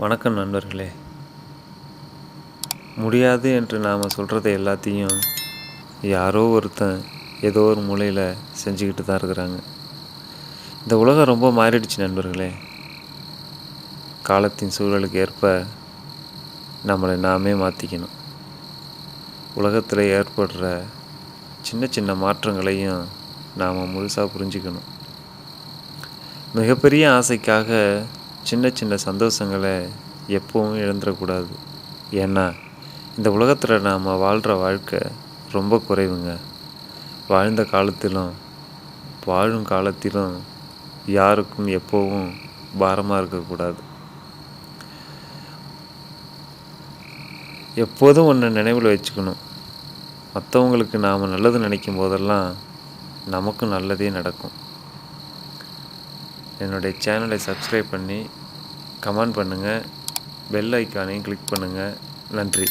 வணக்கம் நண்பர்களே. முடியாது என்று நாம் சொல்கிறத எல்லாத்தையும் யாரோ ஒருத்தன் ஏதோ ஒரு மூலையில் செஞ்சுக்கிட்டு தான் இருக்கிறாங்க. இந்த உலகம் ரொம்ப மாறிடுச்சு நண்பர்களே. காலத்தின் சூழலுக்கு ஏற்ப நம்மளை நாமே மாற்றிக்கணும் உலகத்தில் ஏற்படுற சின்ன சின்ன மாற்றங்களையும் நாம் முழுசாக புரிஞ்சுக்கணும். மிகப்பெரிய ஆசைக்காக சின்ன சின்ன சந்தோஷங்களை எப்பவும் இழந்துடக்கூடாது. ஏன்னா இந்த உலகத்தில் நாம் வாழ்கிற வாழ்க்கை ரொம்ப குறைவுங்க. வாழ்ந்த காலத்திலும் வாழும் காலத்திலும் யாருக்கும் எப்போவும் பாரமாக இருக்கக்கூடாது. எப்போதும் ஒன்று நினைவில் வச்சுக்கணும். மற்றவங்களுக்கு நாம் நல்லது நினைக்கும் போதெல்லாம் நமக்கும் நல்லதே நடக்கும். என்னுடைய சேனலை சப்ஸ்கிரைப் பண்ணி கமெண்ட் பண்ணுங்கள் பெல் ஐக்கானையும் கிளிக் பண்ணுங்கள் நன்றி.